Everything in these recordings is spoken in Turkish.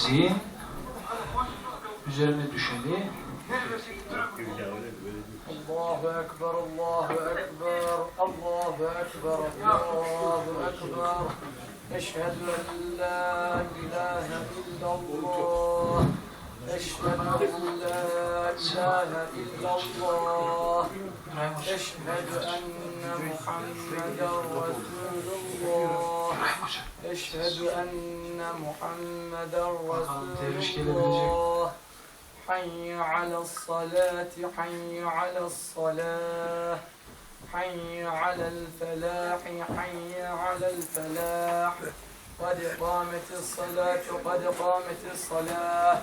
zihin üzerine düşeni Allahu Ekber, Allahu Ekber, Allahu Ekber, Allahu Ekber. Eşhedü en la ilahe illallah. Eşhedü en la ilahe illallah. Eşhedü enne Muhammeden Resulullah. أشهد أن محمدا رسول الله. حي على الصلاة حي على الصلاة. حي على الفلاح حي على الفلاح. قد قامت الصلاة قد قامت الصلاة.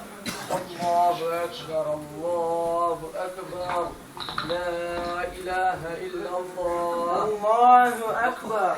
الله أكبر الله أكبر. لا إله إلا الله. الله أكبر.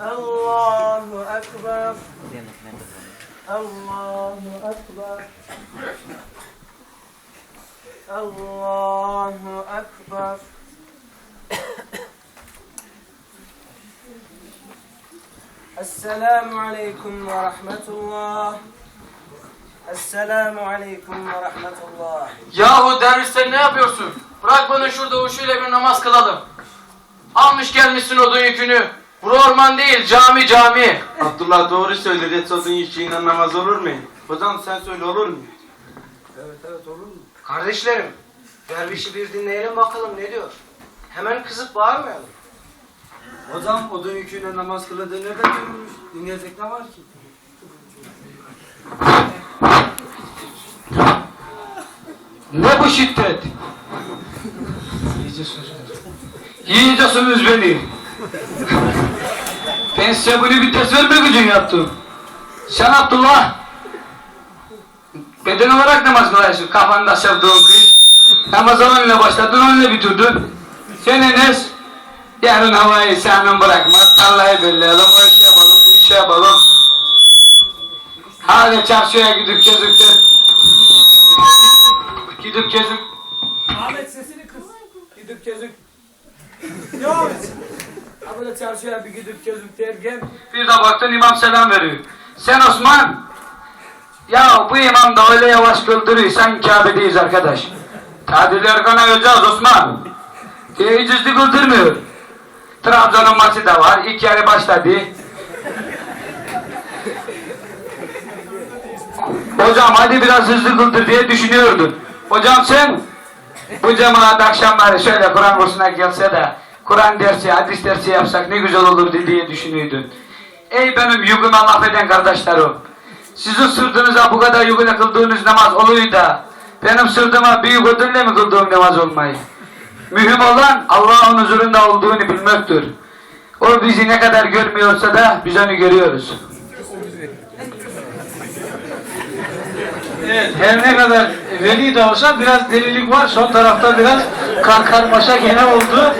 Allahu Ekber. Allahu Ekber. Allahu Ekber. Esselamu Aleyküm ve Rahmetullah. Esselamu Aleyküm ve Rahmetullah. Yahu derviş sen ne yapıyorsun? Bırak bana şurada huşuyla bir namaz kılalım. Almış gelmişsin odun yükünü. Bura orman değil cami cami. Abdullah doğru söyler. Et odun yiyeceğinden namaz olur mu? Hocam sen söyle olur mu? Evet evet olur mu? Kardeşlerim, dervişi bir dinleyelim bakalım ne diyor. Hemen kızıp bağırmayalım. Hocam odun yüküyle namaz kıladığı nereden görülmüş? Dinleyecek ne var ki? Ne bu şiddet? İyice söz ver. Yiyeceksiniz beni. Ben size bunu bir vermek için yaptım. Sen Abdullah. Beden olarak namaz kılıyorsun. Kafanda sevdiğin kız. Namaza onunla başladın onunla bitirdin. Sen Enes. Yarın havayı senin bırakmaz. Tarlayı belleyelim. O işi yapalım. Bu işi yapalım. Hadi çarşıya gidip geziktir. Gidip gezip Ahmet sesini kız. Gidip gezip. Devam et. Böyle çarşıya bir gidip gezip derken Bir de baktın imam selam veriyor. Sen Osman, ya bu imam da öyle yavaş kıldırıyor, sen Kabe'deyiz arkadaş. Tadiler kanayacağız Osman. Diye hiç hızlı kıldırmıyor. Trabzon'un maçı da var, ilk yarı başladı. Hocam hadi biraz hızlı kıldır diye düşünüyordun. Hocam sen bu cemaat akşamları şöyle Kur'an kursuna gelse de Kur'an dersi, hadis dersi yapsak ne güzel olurdu diye düşünüyordun. Ey benim yükümü affeden kardeşlerim. Sizin sırtınıza bu kadar yüküne kıldığınız namaz oluyor da benim sırtıma büyük ödülle mi kıldığım namaz olmayı? Mühim olan Allah'ın huzurunda olduğunu bilmektir. O bizi ne kadar görmüyorsa da biz onu görüyoruz. Her ne kadar veli de olsa biraz delilik var. Son tarafta biraz karkarmaşa gene oldu.